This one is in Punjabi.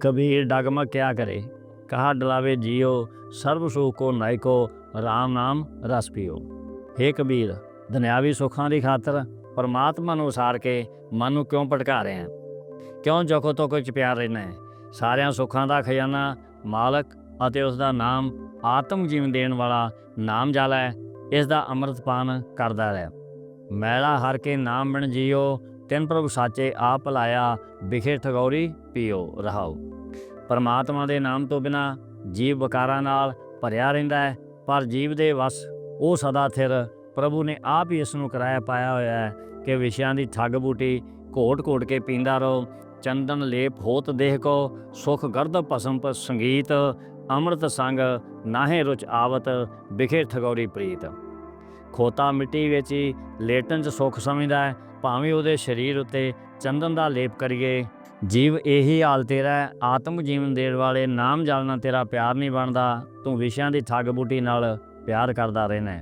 ਕਬੀਰ ਡਗਮਗ ਕਿਆ ਕਰੇ? ਕਹਾ ਡਲਾਵੇ ਜੀਓ, ਸਰਬ ਸੁਖ ਕੋ ਨਾਇਕੋ RAM ਨਾਮ ਰਸ ਪੀਓ। हे ਕਬੀਰ, ਦੁਨਿਆਵੀ ਸੁੱਖਾਂ ਦੀ ਖਾਤਰ ਪਰਮਾਤਮਾ ਨੂੰ ਉਸਾਰ ਕੇ ਮਨ ਨੂੰ ਕਿਉਂ ਭਟਕਾ ਰਹੇ ਹੈ ਕਿਉਂ ਜਖੋ ਤੋਕੋ ਕੋਈ ਪਿਆਰ ਰਹਿਣਾ ਹੈ ਸਾਰਿਆਂ ਸੁੱਖਾਂ ਦਾ ਖਜ਼ਾਨਾ ਮਾਲਕ ਅਤੇ ਉਸ ਦਾ ਨਾਮ ਆਤਮ ਜੀਵਨ ਦੇਣ ਵਾਲਾ ਨਾਮ ਜਾਲਾ ਹੈ ਇਸ ਦਾ ਅੰਮ੍ਰਿਤ ਪਾਨ ਕਰਦਾ ਰਹਿ। ਮੈਲਾ ਹਰ ਕੇ ਨਾਮ ਬਣ ਜੀਓ ਤਿੰਨ ਪ੍ਰਭੂ ਸਾਚੇ ਆਪ ਲਾਇਆ ਵਿਖੇ ਠਗੌਰੀ ਪੀਓ ਰਹਾਓ ਪਰਮਾਤਮਾ ਦੇ ਨਾਮ ਤੋਂ ਬਿਨਾ ਜੀਵ ਵਿਕਾਰਾਂ ਨਾਲ ਭਰਿਆ ਰਹਿੰਦਾ ਹੈ, ਪਰ ਜੀਵ ਦੇ ਵਸ ਉਹ ਸਦਾ ਥਿਰ ਪ੍ਰਭੂ ਨੇ ਆਪ ਹੀ ਇਸ ਨੂੰ ਕਰਾਇਆ ਪਾਇਆ ਹੋਇਆ ਹੈ ਕਿ ਵਿਸ਼ਿਆਂ ਦੀ ਠੱਗ ਬੂਟੀ ਘੋਟ-ਘੋਟ ਕੇ ਪੀਂਦਾ ਰਹੋ, ਚੰਦਨ ਲੇਪ ਹੋਤ ਦੇਹ ਕੋ, ਸੁਖ ਗਰਦ ਭਸਮ ਪਰ ਸੰਗੀਤ, ਅੰਮ੍ਰਿਤ ਸੰਗ ਨਾਹੇ ਰੁਚ ਆਵਤ ਵਿਖੇ ਠਗੌਰੀ ਪ੍ਰੀਤ। ਖੋਤਾ ਮਿੱਟੀ ਵਿੱਚ ਹੀ ਲੇਟਣ ਚ ਸੁੱਖ ਸਮਝਦਾ ਹੈ, ਭਾਵੇਂ ਉਹਦੇ ਸਰੀਰ ਉੱਤੇ ਚੰਦਨ ਦਾ ਲੇਪ ਕਰੀਏ। ਜੀਵ ਇਹੀ ਹਾਲ ਤੇਰਾ ਆਤਮ ਜੀਵਨ ਦੇਣ ਵਾਲੇ ਨਾਮ ਜਲ ਨਾਲ ਤੇਰਾ ਪਿਆਰ ਨਹੀਂ ਬਣਦਾ, ਤੂੰ ਵਿਸ਼ਿਆਂ ਦੀ ਠੱਗ ਬੂਟੀ ਨਾਲ ਪਿਆਰ ਕਰਦਾ ਰਹਿਣਾ